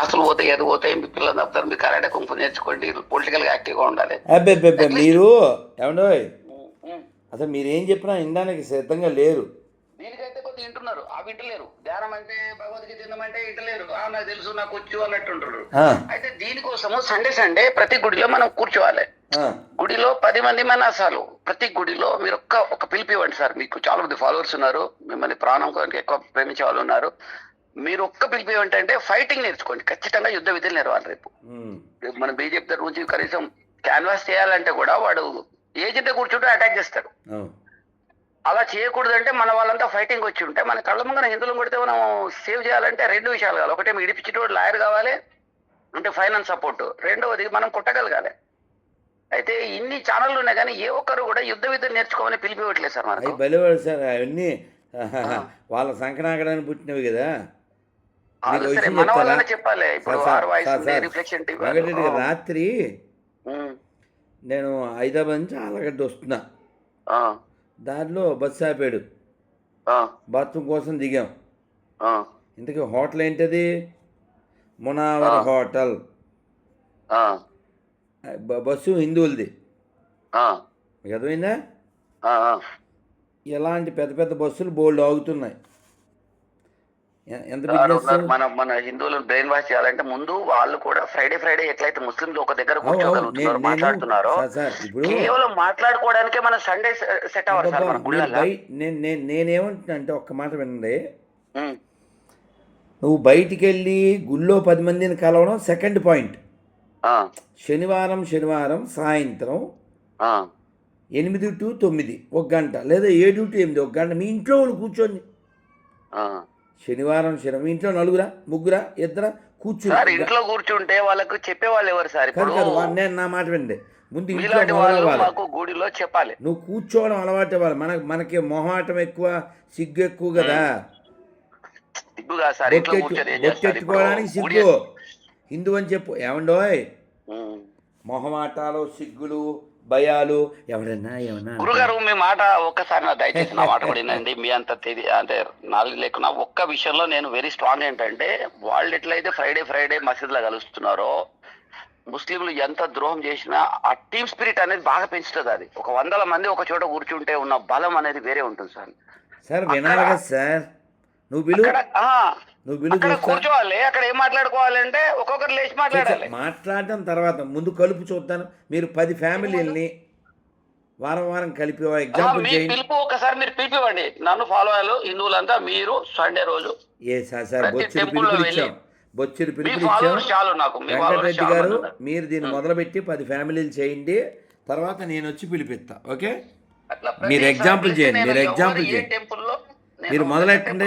అసలు పోతాయి ఎదు పోతాయి మీ పిల్లలు తప్పుతారు? మీ కరాటే కుంపు నేర్చుకోండి. పొలిటికల్గా యాక్టివ్గా ఉండాలి. అబ్బే మీరు ఏమండోయ్ అసలు మీరేం చెప్పినా వినడానికి సిద్ధంగా లేరు. దీనికైతే కొద్దిగా వింటున్నారు. ఆ వింటలేరు. ధ్యానం అంటే భగవద్గీత తినమంటే వింటలేరు. నాకు తెలుసు నాకు వచ్చు అన్నట్టుంటారు ఆ, అయితే దీనికోసము సండే సండే ప్రతి గుడిలో మనం కూర్చోవాలి. గుడిలో పది మంది మనాసాలు. ప్రతి గుడిలో మీరు ఒక్క ఒక పిలిపి ఇవ్వండి సార్. మీకు చాలా మంది ఫాలోవర్స్ ఉన్నారు. మిమ్మల్ని ప్రాణం ఎక్కువ ప్రేమించే వాళ్ళు ఉన్నారు. మీరు ఒక్క పిలిపి ఏంటంటే ఫైటింగ్ నేర్చుకోండి. ఖచ్చితంగా యుద్ధ విధులు నేర్వాలి రేపు. మన బీజేపీ తరఫు నుంచి కనీసం క్యాన్వాస్ చేయాలంటే కూడా వాడు ఏజెంట్ కూర్చుంటే అటాక్ చేస్తాడు. అవును. అలా చేయకూడదంటే మన వాళ్ళంతా ఫైటింగ్ వచ్చి ఉంటే మన కళ్ళ ముంగన హిందువులను కొడితే మనం సేవ్ చేయాలంటే రెండు విషయాలు కావాలి. ఒకటి ఇడిపించేటోడు లాయర్ కావాలి అంటే ఫైనాన్స్ సపోర్ట్. రెండవది మనం కొట్టగలగాలి. అయితే ఇన్ని ఛానళ్ళు ఉన్నాయి కానీ ఏ ఒక్కరు కూడా యుద్ధ విద్య నేర్చుకోమని పిలిపివ్వట్లేదు సార్ మనకు. బలివాడు సార్ అవన్నీ వాళ్ళ సంకనాగడానికి పుట్టినవి కదా. వెంకటరెడ్డి గారు రాత్రి నేను హైదరాబాద్ నుంచి ఆలగడ్డ వస్తున్నా. దారిలో బస్సు ఆపాడు. బాత్రూమ్ కోసం దిగాం. ఇంతకీ హోటల్ ఏంటది? మునావర్. హోటల్. బస్సు హిందువులది. అర్థమైందా? ఇలాంటి పెద్ద పెద్ద బస్సులు బోల్డ్ ఆగుతున్నాయి. మన మన హిందువులను బ్రెయిన్ వాష్ చేయాలంటే ముందు వాళ్ళు కూడా ఫ్రైడే ఫ్రైడే ఎట్లయితే ముస్లింలు ఒక దగ్గర. కూర్చోగలుగుతున్నారు నేను- మాట్లాడుతున్నారో కేవలం మాట్లాడుకోవడానికే మన సండే సెట్ అవ్వాలి సార్ మన నేను గుళ్ళల్లో నేనేమంటున్నా అంటే ఒక్క మాట వినండి. నువ్వు బయటికి వెళ్ళి గుళ్ళో పది మందిని కలవడం సెకండ్ పాయింట్ శనివారం శనివారం సాయంత్రం ఎనిమిది టు తొమ్మిది ఒక గంట లేదా ఏడు టు ఎనిమిది ఒక గంట మీ ఇంట్లో వాళ్ళు కూర్చొని ఆ. శనివారం శనివారం. ఇంట్లో నలుగురా? ముగ్గురా? ఇద్దరా? కూర్చుని. ఇంట్లో కూర్చుంటే వాళ్ళకు చెప్పేవాళ్ళు ఎవరు సార్? నేను నా మాట వినండి. ముందు ఇంట్లో మాకు గుడిలో చెప్పాలి. నువ్వు కూర్చోవడం అలవాటు అవ్వాలి. మనకి మనకి మొహాటం ఎక్కువ సిగ్గు ఎక్కువ కదా. బొట్టెట్టుకోవడానికి గుడి- సిగ్గు. హిందూ అని చెప్పు. ఏమండోయ్. మొహమాటాలు సిగ్గులు భయాలు. ఎవడన్నా ఏమన్నా గురుగారు మీ మాట ఒక్కసారి నా దయచేసి నా మాట వినండి. మీ అంత అంటే నాలుగు లేకున్నా ఒక్క విషయంలో నేను వెరీ స్ట్రాంగ్ ఏంటంటే వాళ్ళు ఎట్లయితే ఫ్రైడే ఫ్రైడే మసీదులో కలుస్తున్నారో ముస్లింలు ఎంత ద్రోహం చేసినా ఆ టీమ్ స్పిరిట్ అనేది బాగా పెంచుతుంది అది. ఒక వందల మంది ఒక చోట కూర్చుంటే ఉన్న బలం అనేది వేరే ఉంటుంది సార్. సార్ వినాలి కదా సార్. నువ్వు నువ్వు విలు అక్కడ చూస్తా. కూర్చోవాలి అక్కడ ఏం మాట్లాడుకోవాలంటే ఒక్కొక్కరు లేచి మాట్లాడాలి. మాట్లాడడం తర్వాత ముందు కలుపు చూస్తాను మీరు పది ఫ్యామిలీల్ని వారం వారం కలిపి ఎగ్జాంపుల్ చేయండి. పిలుపు ఒకసారి మీరు పిలిపివ్వండి. నన్ను ఫాలో అయ్యారు హిందువులంతా మీరు సండే రోజు. ఏ సార్ సార్ బొచ్చుడు పిలుపులు ఇచ్చాం. బొచ్చుడు పిలుపులు ఇచ్చాం. వెంకటరెడ్డి గారు. మీరు దీన్ని మొదలుపెట్టి పది ఫ్యామిలీలు చేయండి. తర్వాత నేను వచ్చి పిలిపిస్తా ఓకే? మీరు పిలిస్తే చేయండి, మీరు ఏ చేయండి. మీరు మొదలెట్టండి.